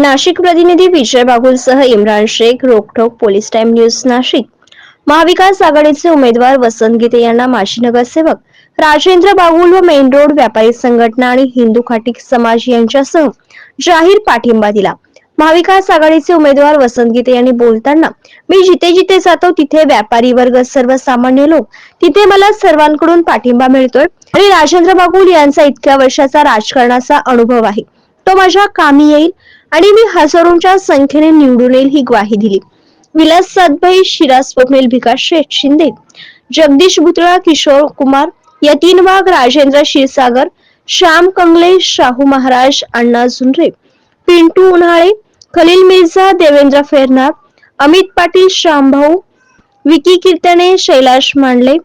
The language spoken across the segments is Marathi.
नाशिक प्रतिनिधी Vijay बागुलसह Imran Shaikh Rokthok police time news Nashik. महाविकास आघाडीचे उमेदवार वसंत गीते यांना माजी नगरसेवक राजेंद्र बागुल व मेन रोड व्यापारी संघटना आणि हिंदू खाटी समाज यांच्यासह जाहीर पाठिंबा दिला. महाविकास आघाडीचे उमेदवार वसंत गीते यांनी बोलताना मी जिथे जिथे जातो तिथे व्यापारी वर्ग सर्वसामान्य लोक. तिथे मला सर्वांकडून पाठिंबा मिळतोय आणि राजेंद्र बागुल यांचा इतक्या वर्षाचा राजकारणाचा अनुभव आहे. तो माझ्या कामी येईल आणि मी हजारोंच्या संख्येने निवडून येईल ही ग्वाही दिली. विलास सातभाई शिराज स्वप्नील भिकास शेठ शिंदे जगदीश भुतळा किशोर कुमार यतीन वाघ राजेंद्र क्षीरसागर श्याम कंगले शाहू महाराज अण्णा झुंडरे पिंटू उन्हाळे खलील मिर्झा देवेंद्र फेरनार अमित पाटील श्यामभाऊ विकी कीर्तने शैलाश मांडले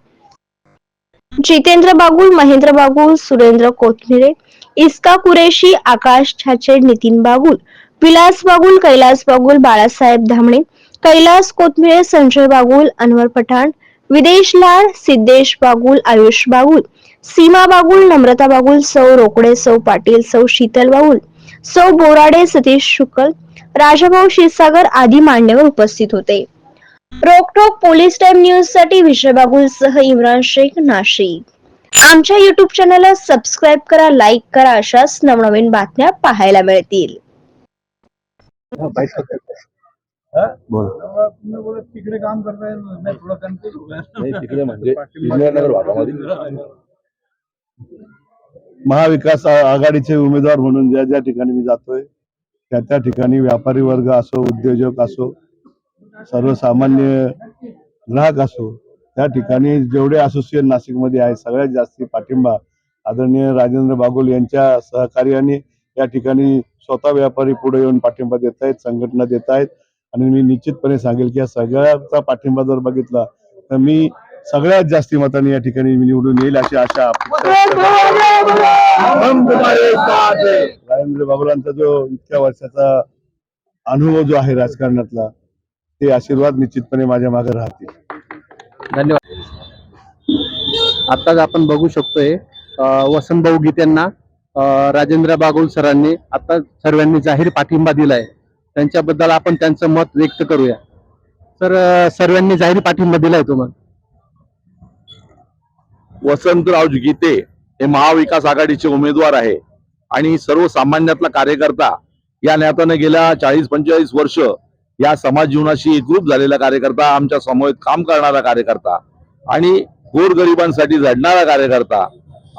जितेंद्र बागुल महेंद्र बागुल सुरेंद्र कोथमिरे इस्का कुरेशी आकाश छाचे नितीन बागुल विलास बागुल कैलास बागुल बाळासाहेब धामणे कैलास कोथमिरे संजय बागुल अनवर पठाण विदेश लाड सिद्धेश बागुल आयुष बागुल सीमा बागुल नम्रता बागुल सौ रोकडे सौ पाटील सौ शीतल बागुल सौ बोराडे सतीश शुक्ल राजाभाऊ क्षीरसागर आदी मान्यवर उपस्थित होते. रोकटोक पोलीस टाइम न्यूजसाठी विजय बागुल सह इम्रान शेख नाशिक. आमच्या युट्यूब चॅनलला सबस्क्राईब करा लाईक करा अशाच नवनवीन बातम्या पाहायला मिळतील. बोल. तुम्ही बोलत तिकडे काम करताय मैं थोडा कन्फ्युज हो गया नाही, तिकडे म्हणजे भागामध्ये महाविकास आ- आघाडीचे उमेदवार म्हणून ज्या ज्या ठिकाणी मी जातोय त्या त्या ठिकाणी व्यापारी वर्ग असो उद्योजक असो सर्वसामान्य ग्राहक असो त्या ठिकाणी जेवढे असोसिएशन नाशिकमध्ये आहे सगळ्यात जास्ती पाठिंबा आदरणीय राजेंद्र बागुल यांच्या सहकार्याने या ठिकाणी स्वतः व्यापारी पुढे येऊन पाठिंबा देत आहेत संघटना देत आहेत. आणि मी निश्चितपणे सांगेल की या सगळ्याचा पाठिंबा जर बघितला तर मी सगळ्यात जास्ती मताने या ठिकाणी मी निवडून येईल अशी आशा राजेंद्र बाबुलांचा जो इतक्या वर्षाचा अनुभव जो आहे राजकारणातला ते आशीर्वाद निश्चितपणे माझ्या मागे राहतील. धन्यवाद. आताच आपण बघू शकतोय वसंत भाऊ गीत्यांना राजेंद्र बागुल सरांनी आता सर्वांनी जाहीर पाठिंबा दिलाय. त्यांच्याबद्दल आपण त्यांचं मत व्यक्त करूया. तर सर्वांनी जाहीर पाठिंबा दिलाय तुम्हाला? वसंतराव गीते हे महाविकास आघाडीचे उमेदवार आहे आणि सर्वसामान्यातला कार्यकर्ता या नात्याने गेल्या चाळीस पंचेचाळीस वर्ष या समाज जीवनाशी एकरूप झालेला कार्यकर्ता आमच्या समवेत काम करणारा कार्यकर्ता आणि गोरगरिबांसाठी झडणारा कार्यकर्ता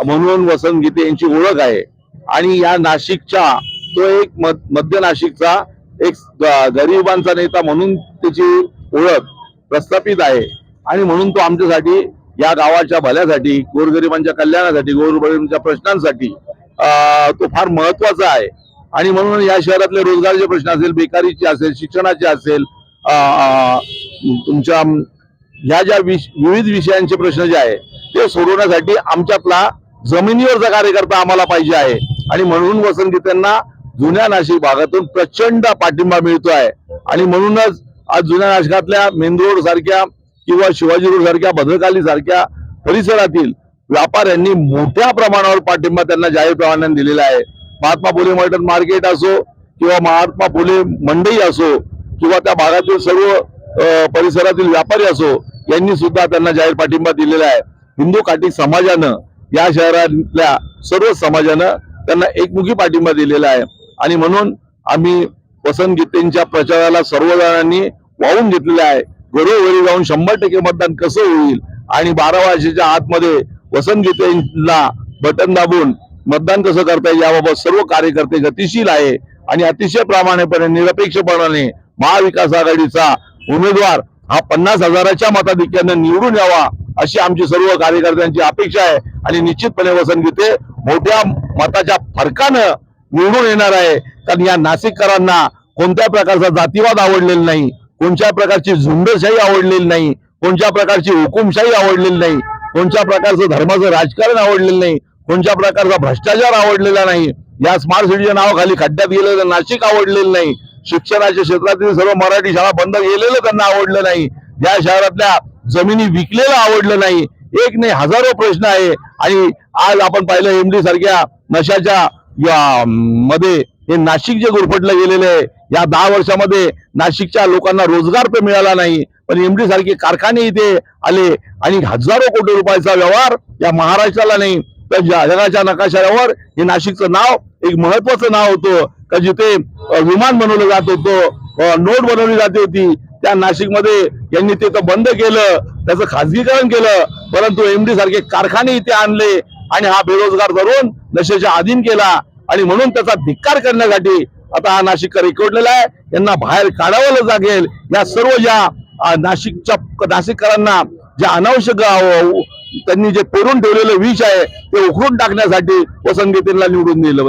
म्हणून वसंत गीते यांची ओळख आहे. आणि या नाशिकच्या तो एक मध्य नाशिकचा एक गरिबांचा नेता म्हणून त्याची ओळख प्रस्थापित आहे. आणि म्हणून तो आमच्यासाठी या गावाच्या भल्यासाठी गोरगरिबांच्या कल्याणासाठी गोरगरिबांच्या प्रश्नांसाठी तो फार महत्त्वाचा आहे. आणि म्हणून या शहरातले रोजगाराचे प्रश्न असेल बेकारीचे असेल शिक्षणाचे असेल तुमच्या ह्या ज्या विष- विविध विषयांचे प्रश्न जे आहे ते सोडवण्यासाठी आमच्यातला जमिनीवरचा कार्यकर्ता आम्हाला पाहिजे आहे. आणि म्हणून वसंती त्यांना जुन्या नाशिक भागातून प्रचंड पाठिंबा मिळतो आहे. आणि म्हणूनच आज जुन्या नाशिकातल्या मेंदरोड सारख्या किंवा शिवाजी रोड सारख्या भद्रकाली सारख्या परिसरातील व्यापाऱ्यांनी मोठ्या प्रमाणावर पाठिंबा त्यांना जाहीर प्रमाणाने दिलेला आहे. महात्मा फुले मटन मार्केट असो किंवा महात्मा फुले मंडई असो किंवा त्या भागातील सर्व परिसरातील व्यापारी असो यांनी सुद्धा त्यांना जाहीर पाठिंबा दिलेला आहे. हिंदू काठी समाजानं या शहरातल्या सर्व समाजानं त्यांना एकमुखी पाठिंबा दिलेला आहे. आणि म्हणून आम्ही वसंत गीतेंच्या प्रचाराला सर्वजणांनी वाहून घेतलेलं आहे. घरोघरी जाऊन शंभर टक्के मतदान कसं होईल? आणि बारा वर्षाच्या आतमध्ये वसंत गीतेंना बटन दाबून मतदान कसं करता येईल याबाबत सर्व कार्यकर्ते गतिशील आहे आणि अतिशय प्रामाणिकपणे निरपेक्षपणाने महाविकास आघाडीचा उमेदवार हा पन्नास हजाराच्या मताधिक्यानं निवडून यावा अशी आमची सर्व कार्यकर्त्यांची अपेक्षा आहे. आणि निश्चितपणे वसंत गीते मोठ्या मताच्या फरकानं निवडून येणार आहे. कारण या नाशिककरांना कोणत्या प्रकारचा जातीवाद आवडलेला नाही कोणत्या प्रकारची झुंडशाही आवडलेली नाही कोणत्या प्रकारची हुकुमशाही आवडलेली नाही कोणत्या प्रकारचं धर्माचं राजकारण आवडलेलं नाही कोणत्या प्रकारचा भ्रष्टाचार आवडलेला नाही या स्मार्ट सिटीच्या नावाखाली खड्ड्यात गेलेलं नाशिक आवडलेलं नाही शिक्षणाच्या क्षेत्रातील सर्व मराठी शाळा बंद गेलेलं त्यांना आवडलं नाही या शहरातल्या जमिनी विकलेलं आवडलं नाही. एक नाही हजारो प्रश्न आहे. आणि आज आपण पाहिलं एमडी सारख्या नशाच्या या मध्ये हे नाशिक जे गुरफटलं गेलेलं आहे या दहा वर्षामध्ये नाशिकच्या लोकांना रोजगार तर मिळाला नाही पण एमडी सारखे कारखाने इथे आले आणि हजारो कोटी रुपयाचा व्यवहार या महाराष्ट्राला नाही. तर ज- जगाच्या नकाशावर हे नाशिकचं नाव एक महत्वाचं नाव होतं. का जिथे विमान बनवलं जात होतं नोट बनवली जाते होती. त्या नाशिकमध्ये यांनी ते तर बंद केलं त्याचं खाजगीकरण केलं परंतु एमडी सारखे कारखाने इथे आणले आणि हा बेरोजगार तरुण नशेच्या अधीन केला आणि म्हणून त्याचा धिक्कार करण्यासाठी आता हा नाशिककर एकवटलेला आहे. यांना बाहेर काढावं लागेल. या सर्व ज्या नाशिकच्या नाशिककरांना ज्या अनावश्यक त्यांनी जे पेरून ठेवलेलं विष आहे ते उखडून टाकण्यासाठी वसंत गीतेंना निवडून दिलं